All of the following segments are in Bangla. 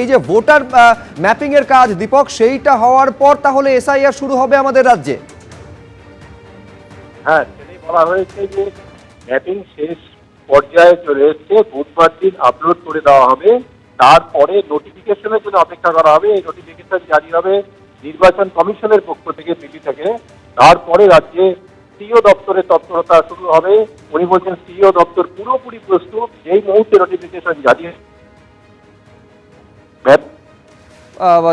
এই যে ভোটার ম্যাপিং এর কাজ, দীপক, সেইটা হওয়ার পর তাহলে এসআইআর শুরু হবে আমাদের রাজ্যে? হ্যাঁ সেটাই বলা হয়েছে যে ম্যাপিং শেষ পর্যায়ে চলে এসছে, বুধবার দিন আপলোড করে দেওয়া হবে। তারপরে নোটিফিকেশনের জন্য অপেক্ষা করা হবে। এই নোটিফিকেশন জারি হবে নির্বাচন কমিশনের পক্ষ থেকে দিল্লি থেকে। তারপরে রাজ্যে সিও দপ্তরের তৎপরতা শুরু হবে। উনি বলছেন, সিও দপ্তর পুরোপুরি প্রস্তুত। যেই মুহূর্তে নোটিফিকেশন জারি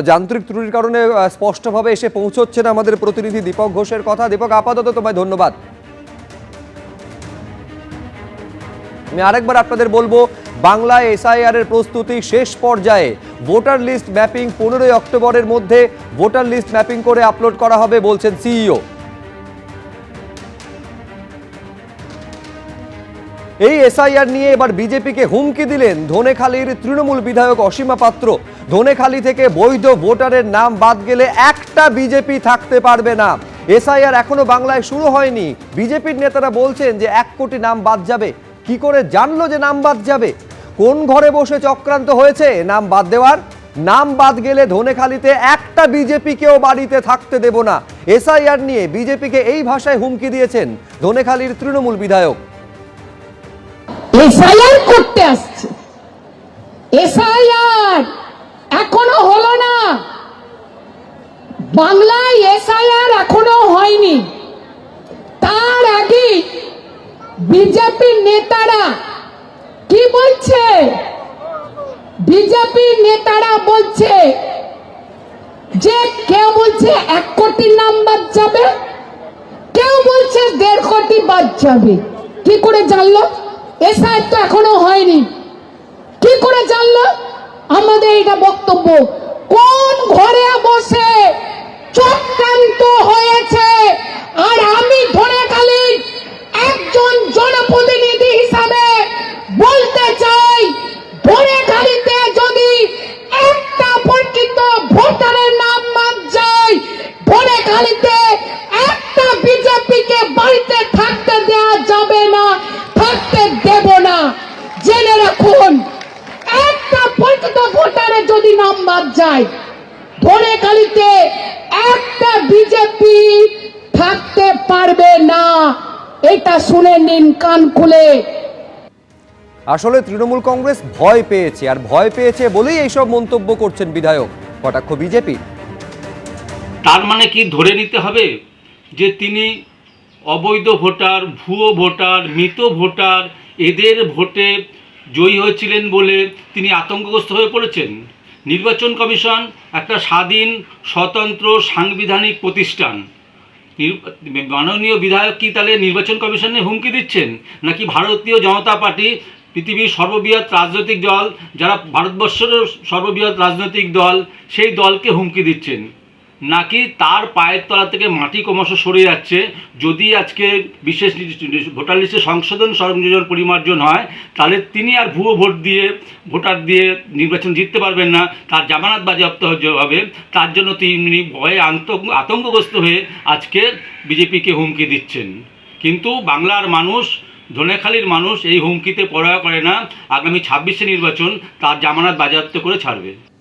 যান্ত্রিক ত্রুটির কারণে স্পষ্টভাবে এসে পৌঁছচ্ছে না আমাদের প্রতিনিধি দীপক ঘোষের কথা। দীপক, আপাতত তোমায় ধন্যবাদ। আমি আরেকবার আপনাদের বলব, বাংলা এসআইআর এর প্রস্তুতি শেষ পর্যায়ে। ভোটার লিস্ট ম্যাপিং পনেরোই অক্টোবরের মধ্যে, ভোটার লিস্ট ম্যাপিং করে আপলোড করা হবে, বলছেন সিইও। এই এসআইআর নিয়ে এবার বিজেপিকে হুমকি দিলেন ধনেখালির তৃণমূল বিধায়ক অসীমা পাত্র। ধনেখালি থেকে বৈধ ভোটারের নাম বাদ গেলে একটা বিজেপি থাকতে পারবে না। এসআইআর এখনও বাংলায় শুরু হয়নি। বিজেপির নেতারা বলছেন যে এক কোটি নাম বাদ যাবে। কি করে জানলো যে নাম বাদ যাবে? কোন ঘরে বসে চক্রান্ত হয়েছে নাম বাদ দেওয়ার? নাম বাদ গেলে ধনেখালিতে একটা বিজেপিকেও বাড়িতে থাকতে দেব না। এসআইআর নিয়ে বিজেপিকে এই ভাষায় হুমকি দিয়েছেন ধনেখালির তৃণমূল বিধায়ক। এসআইআর করতে আসছে। এসআইআর এখনও হলো না। বাংলায় এসআইআর এখনও হয়নি। তার আগে বিজেপি নেতারা কি বলছে? বিজেপি নেতারা বলছে যে কেউ বলছে এক কোটি নাম বাদ যাবে, কেউ বলছে দেড় কোটি বাদ যাবে। কি করে জানলো? এসআই তো এখনও হয়নি। কি করে জানলো? আমাদের এটা বক্তব্য। কোন ঘরে বসে চক্রান্ত হয়েছে আর আমি ধরে খালি একজন জনপ্রতিনিধি হিসাবে বলতে চাই ধরে খালিতে যদি একটা পরিচিত ভোটারের নাম বাদ যায় ধরে খালিতে একটা বিজেপিকে বাড়িতে থাকতে দেওয়া যাবে না থাকতে দেব না জেনে রাখুন একটা পরিচিত ভোটারের যদি নাম বাদ যায়। ধরে কালিতে একটা বিজেপি থাকতে পারবে না। এটা শুনে নিন কান খুলে। আসলে তৃণমূল কংগ্রেস ভয় পেয়েছে আর ভয় পেয়েছে বলেই এইসব মন্তব্য করছেন বিধায়ক কটাক্ষ বিজেপি। তার মানে কি ধরে নিতে হবে যে তিনি অবৈধ ভোটার ভুয়ো ভোটার মৃত ভোটার এদের ভোটে জয়ী হয়েছিলেন বলে তিনি আতঙ্কগ্রস্ত হয়ে পড়েছেন? নির্বাচন কমিশন একটা স্বাধীন, স্বতন্ত্র, সাংবিধানিক প্রতিষ্ঠান। মাননীয় বিধায়ক কি তাহলে নির্বাচন কমিশনে হুমকি দিচ্ছেন? নাকি ভারতীয় জনতা পার্টি, পৃথিবীর সর্ববৃহৎ রাজনৈতিক দল, যারা ভারতবর্ষের সর্ববৃহৎ রাজনৈতিক দল, সেই দলকে হুমকি দিচ্ছেন? নাকি তার পায়ের তলা থেকে মাটি ক্রমশ সরে যাচ্ছে? যদি আজকে বিশেষ ভোটার লিস্টে সংশোধন সংযোজন পরিমার্জন হয়, তাহলে তিনি আর ভুয়ো ভোট দিয়ে, ভোটার দিয়ে নির্বাচন জিততে পারবেন না। তার জামানত বাজেয়াপ্ত হবে তার জন্য তিনি ভয়ে আতঙ্ক আতঙ্কগ্রস্ত হয়ে আজকে বিজেপিকে হুমকি দিচ্ছেন। কিন্তু বাংলার মানুষ, ধনেখালির মানুষ এই হুমকিতে পড়া করে না। আগামী ছাব্বিশে নির্বাচন তার জামানত বাজেয়াপ্ত করে ছাড়বে।